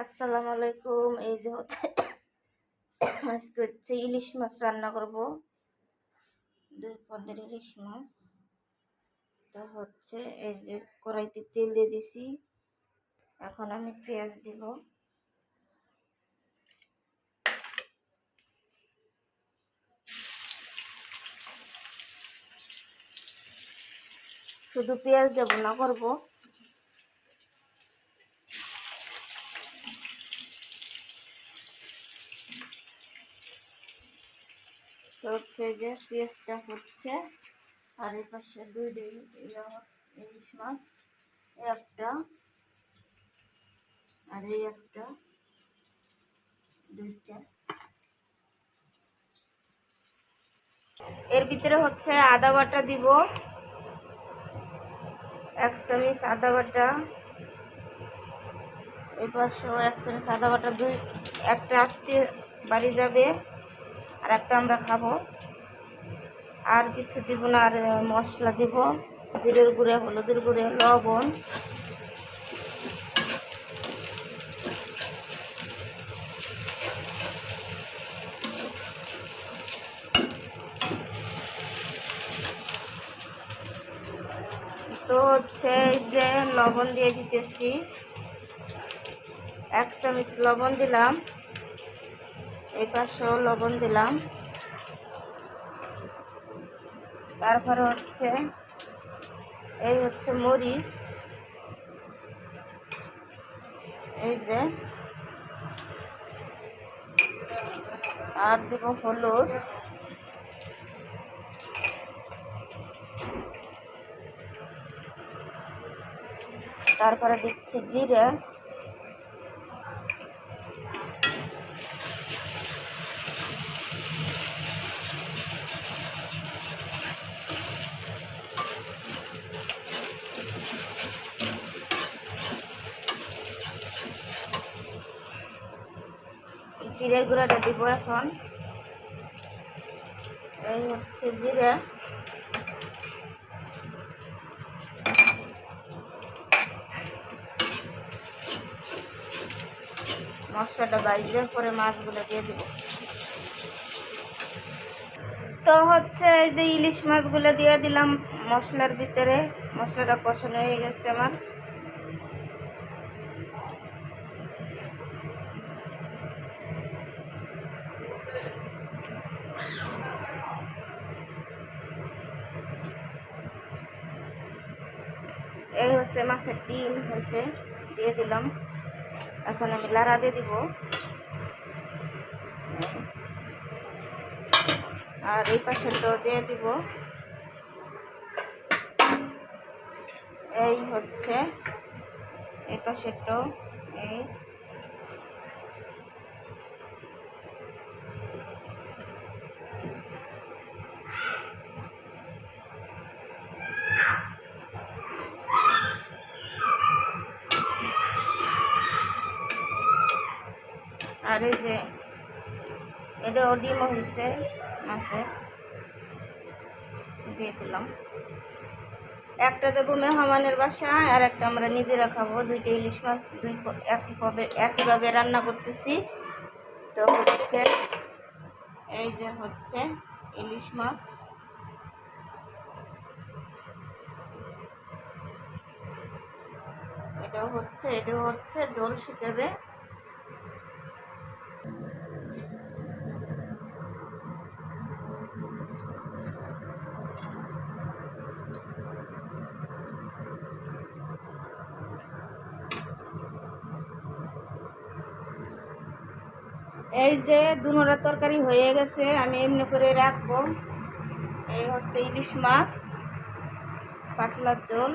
আসসালামু আলাইকুম। এই যে হচ্ছে আজকে হচ্ছে ইলিশ মাছ রান্না করব। দুই পদের ইলিশ মাছ। তো হচ্ছে এই যে কড়াইতে তেল দিয়ে দিছি। এখন আমি পেঁয়াজ দিব। শুধু পেঁয়াজ দেবো না, করব। তো যে পেঁয়াজটা হচ্ছে। আর এই পাশে দুই দুই ইলিশ মাছ একটা, আর এই একটা, দুইটা। এর ভিতরে হচ্ছে আদা বাটা দিব, এক চামিচ আদা বাটা। এই পাশেও এক চামিচ আদা বাটা, দুই, একটা আত্মীয় বাড়ি যাবে। আর একটা আমরা খাব। আর কিছু দিব না, আর মশলা দিব। জিরের গুঁড়ে, হলুদের গুঁড়ে, লবণ। তো হচ্ছে যে লবণ দিয়ে দিতেছি। এক চামচ লবণ দিলাম। এই পাশেও লবণ দিলাম। তারপরে হচ্ছে, এই হচ্ছে মরিচ। এই যে, আর দেব হলুদ। তারপরে দিচ্ছি জিরে। জিরের গুঁড়াটা দিব এখন। এই হচ্ছে জিরে। মশলাটা বাইজে পরে মাছগুলো দিয়ে দিব। তো হচ্ছে এই যে ইলিশ মাছগুলো দিয়ে দিলাম মশলার ভিতরে। মশলাটা কষানো হয়ে গেছে আমার। এই হচ্ছে মাছের ডিম হয়েছে, দিয়ে দিলাম। এখন আমি লাড়া দিয়ে দিব। আর এই পাশেরটাও দিয়ে দিব। এই হচ্ছে এই পাশেরটাও, এই আর এই যে, এটা ডিমও হয়েছে মাছের দিয়ে দিলাম। একটা দেবো মেহমানের বাসায় আর একটা আমরা নিজেরা খাব। দুইটা ইলিশ মাছ, দুই একইভাবে একইভাবে রান্না করতেছি। তো হচ্ছে, এই যে হচ্ছে ইলিশ মাছ। এটাও হচ্ছে এটাও হচ্ছে জল শুকাবে। এই যে দুনোরা তরকারি হয়ে গেছে, আমি এমনি করে রাখব। এই হচ্ছে ইলিশ মাছ পাতলার ঝোল।